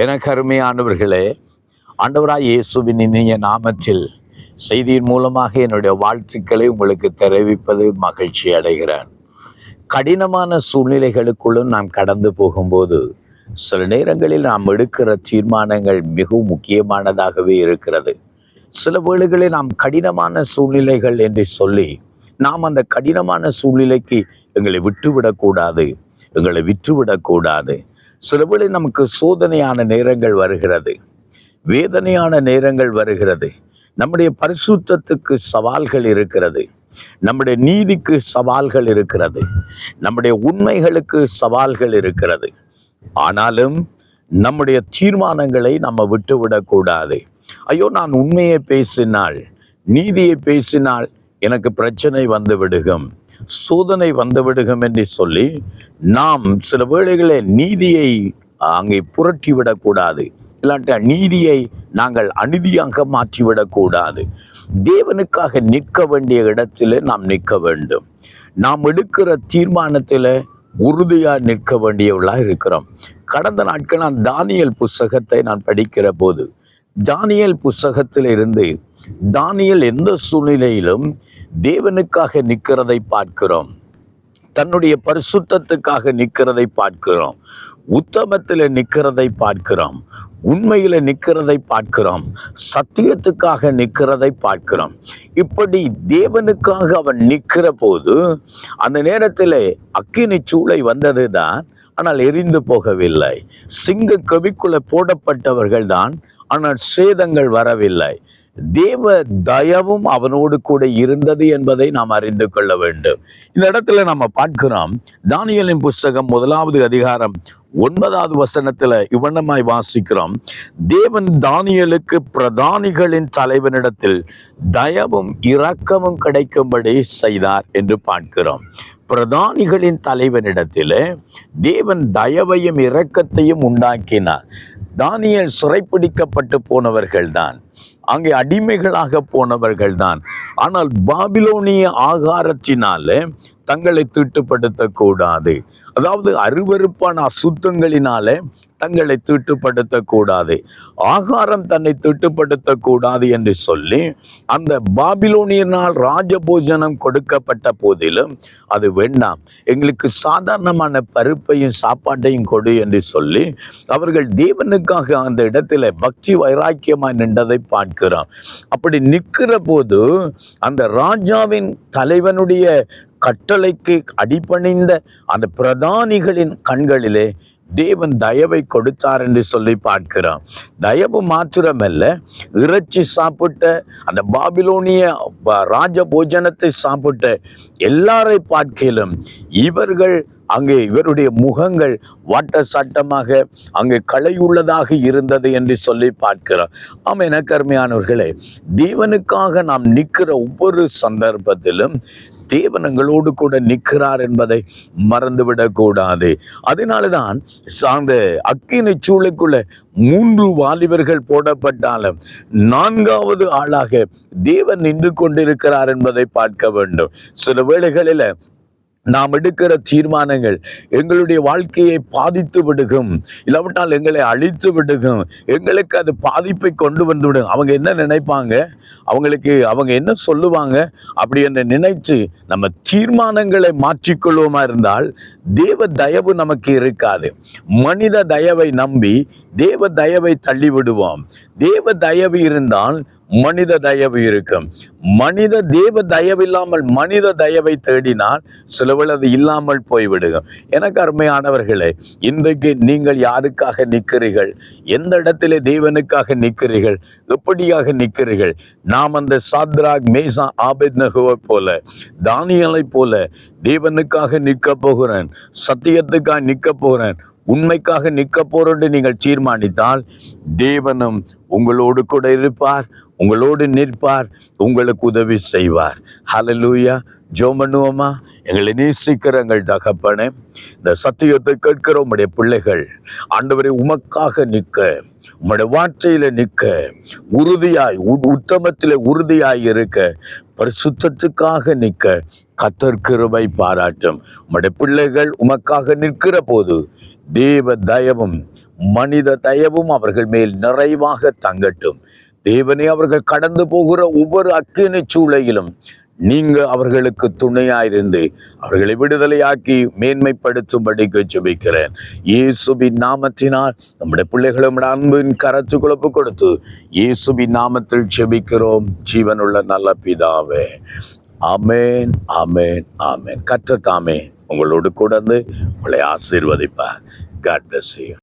எனக்கு அருமையானவர்களே ஆண்டவராய் இயேசுவின் இனிய நாமத்தில் செய்தியின் மூலமாக என்னுடைய வாழ்த்துக்களை உங்களுக்கு தெரிவிப்பது மகிழ்ச்சி அடைகிறேன். கடினமான சூழ்நிலைகளுக்குள்ளும் நாம் கடந்து போகும்போது சில நேரங்களில் நாம் எடுக்கிற தீர்மானங்கள் மிகவும் முக்கியமானதாகவே இருக்கிறது. சில வேளைகளில் நாம் கடினமான சூழ்நிலைகள் என்று சொல்லி நாம் அந்த கடினமான சூழ்நிலைக்கு எங்களை விட்டுவிடக்கூடாது எங்களை விட்டுவிடக்கூடாது. சிலவேளை நமக்கு சோதனையான நேரங்கள் வருகிறது. வேதனையான நேரங்கள் வருகிறது. நம்முடைய பரிசுத்தத்துக்கு சவால்கள் இருக்கிறது. நம்முடைய நீதிக்கு சவால்கள் இருக்கிறது. நம்முடைய உண்மைகளுக்கு சவால்கள் இருக்கிறது. ஆனாலும் நம்முடைய தீர்மானங்களை நம்ம விட்டுவிடக்கூடாது. ஐயோ நான் உண்மையை பேசினால் நீதியை பேசினால் எனக்கு பிரச்சனை வந்து விடுகும் சோதனை வந்து விடுகும் என்று சொல்லி நாம் சில வேளைகளில் நீதியை அங்கே புரட்டி விடக்கூடாது. இல்லாட்ட நீதியை நாங்கள் அநீதியாக மாற்றிவிடக்கூடாது தேவனுக்காக நிற்க வேண்டிய இடத்தில் நாம் நிற்க வேண்டும். நாம் எடுக்கிற தீர்மானத்தில் உறுதியாக நிற்க வேண்டியவர்களாக இருக்கிறோம். கடந்த நாட்கள் நான் தானியல் புஸ்தகத்தை நான் படிக்கிற போது தானியல் புஸ்தகத்தில் இருந்து தானியல் எந்த சூழ்நிலையிலும் தேவனுக்காக நிற்கிறதை பார்க்கிறோம். தன்னுடைய பரிசுத்தத்துக்காக நிற்கிறதை பார்க்கிறோம். உத்தமத்தில் நிற்கிறதை பார்க்கிறோம். உண்மையில நிற்கிறதை பார்க்கிறோம். சத்தியத்துக்காக நிற்கிறதை பார்க்கிறோம். இப்படி தேவனுக்காக அவன் நிற்கிற போது அந்த நேரத்தில் அக்கினி சூளை வந்தது தான் ஆனால் எரிந்து போகவில்லை. சிங்க கவிக்குள்ள போடப்பட்டவர்கள் தான் ஆனால் சேதங்கள் வரவில்லை. தேவ தயவும் அவனோடு கூட இருந்தது என்பதை நாம் அறிந்து கொள்ள வேண்டும். இந்த இடத்துல நம்ம பார்க்கிறோம் தானியலின் புஸ்தகம் முதலாவது அதிகாரம் ஒன்பதாவது வசனத்துல இவ்வண்ணமாய் வாசிக்கிறோம். தேவன் தானியலுக்கு பிரதானிகளின் தலைவனிடத்தில் தயவும் இரக்கமும் கிடைக்கும்படி செய்தார் என்று பார்க்கிறோம். பிரதானிகளின் தலைவனிடத்தில் தேவன் தயவையும் இரக்கத்தையும் உண்டாக்கினார். தானியல் சிறைப்பிடிக்கப்பட்டு போனவர்கள்தான். அங்கே அடிமைகளாக போனவர்கள் தான் ஆனால் பாபிலோனிய ஆகாரத்தினால தங்களை தீட்டுப்படுத்தக்கூடாது. அதாவது அருவருப்பான அசுத்தங்களினால தங்களை தீட்டுப்படுத்த கூடாது ஆகாரம் தன்னை தீட்டுப்படுத்த கூடாது என்று சொல்லி அந்த பாபிலோனியனால் ராஜபோஜனம் கொடுக்கப்பட்ட போதிலும் அது வேண்டாம். எங்களுக்கு சாதாரணமான பருப்பையும் சாப்பாட்டையும் கொடு என்று சொல்லி அவர்கள் தேவனுக்காக அந்த இடத்துல பக்தி வைராக்கியமாய் நின்றதை பார்க்கிறோம். அப்படி நிற்கிற போது அந்த ராஜாவின் தலைவனுடைய கட்டளைக்கு அடிபணிந்த அந்த பிரதானிகளின் கண்களிலே தேவன் தயவை கொடுத்தார் என்று சொல்லி பார்க்கிறோம் தயவு மாத்திரமல்ல இறைச்சி சாப்பிட்ட அந்த பாபிலோனிய ராஜ போஜனத்தை சாப்பிட்ட எல்லாரை பார்க்கிலும் இவர்கள் அங்கே இவருடைய முகங்கள் வாட்ட சட்டமாக அங்கே களையுள்ளதாக இருந்தது என்று சொல்லி பார்க்கிறோம் ஆமாம் எனக்கருமையானவர்களே தேவனுக்காக நாம் நிற்கிற ஒவ்வொரு சந்தர்ப்பத்திலும் தேவன் எங்களோடு கூட நிற்கிறார் என்பதை மறந்துவிடக்கூடாது. அதனாலதான் அந்த அக்கினி சூளைக்குள்ள மூன்று வாலிபர்கள் போடப்பட்டாலும் நான்காவது ஆளாக தேவன் நின்று கொண்டிருக்கிறார் என்பதை பார்க்க வேண்டும். சில வேளைகளில் நாம் எடுக்கிற தீர்மானங்கள் எங்களுடைய வாழ்க்கையை பாதித்து விடுகும். இல்லாவிட்டால் எங்களை அழித்து விடுகும். எங்களுக்கு அது பாதிப்பை கொண்டு வந்து விடும் அவங்க என்ன நினைப்பாங்க? அவங்களுக்கு அவங்க என்ன சொல்லுவாங்க? அப்படி என்று நினைச்சு நம்ம தீர்மானங்களை மாற்றிக்கொள்வோமா இருந்தால் தேவ தயவு நமக்கு இருக்காது. மனித தயவை நம்பி தேவ தயவை தள்ளி விடுவோம் தேவ தயவு இருந்தால் மனித தயவு இருக்கும். மனித தேவ தயவு இல்லாமல் மனித தயவை தேடினால் சிலவில் அது இல்லாமல் போய்விடுகும் எனக்கு அருமையானவர்களே இன்றைக்கு நீங்கள் யாருக்காக நிற்கிறீர்கள்? எந்த இடத்திலே தேவனுக்காக நிற்கிறீர்கள்? எப்படியாக நிற்கிறீர்கள்? நாம் அந்த சாத்ராக் மேசா ஆபேத் நகுவை போல தானியலை போல தேவனுக்காக நிற்க போகிறேன் சத்தியத்துக்காக நிற்க போகிறேன் உண்மைக்காக நிற்க போறோன்னு நீங்கள் தீர்மானித்தால் தேவனும் உங்களோடு கூட இருப்பார் உங்களோடு நிற்பார் உங்களுக்கு உதவி செய்வார். ஹலலூயா ஜெபம் பண்ணுவோமா? எங்களை நேசிக்கிற எங்கள் தகப்பனே இந்த சத்தியத்தை கேட்கிற உம்முடைய பிள்ளைகள் ஆண்டவரை உமக்காக நிற்க உம்முடைய வார்த்தையில நிற்க உறுதியாய் உத்தமத்தில் உறுதியாய் இருக்க பரிசுத்தத்துக்காக நிற்க கத்தர் கிருபை பாராட்டும். உம்முடைய பிள்ளைகள் உமக்காக நிற்கிற போது தேவ தயவும் மனித தயவும் அவர்கள் மேல் நிறைவாக தங்கட்டும். தேவனே அவர்கள் கடந்து போகிற ஒவ்வொரு அக்கினி சூளையிலும் நீங்க அவர்களுக்கு துணையாயிருந்து அவர்களை விடுதலையாக்கி மேன்மைப்படுத்தும்படிக்கு ஜெபிக்கிறேன். இயேசுபின் நாமத்தினால் நம்முடைய பிள்ளைகளை நம்முடைய அன்பின் கரத்து குழப்பு கொடுத்து இயேசுபின் நாமத்தில் ஜெபிக்கிறோம். ஜீவனுள்ள நல்ல பிதாவே. அமேன் அமேன் ஆமென். கற்ற தாமே. உங்களோடு கூட வந்து உங்களை ஆசீர்வதிப்பார். God bless you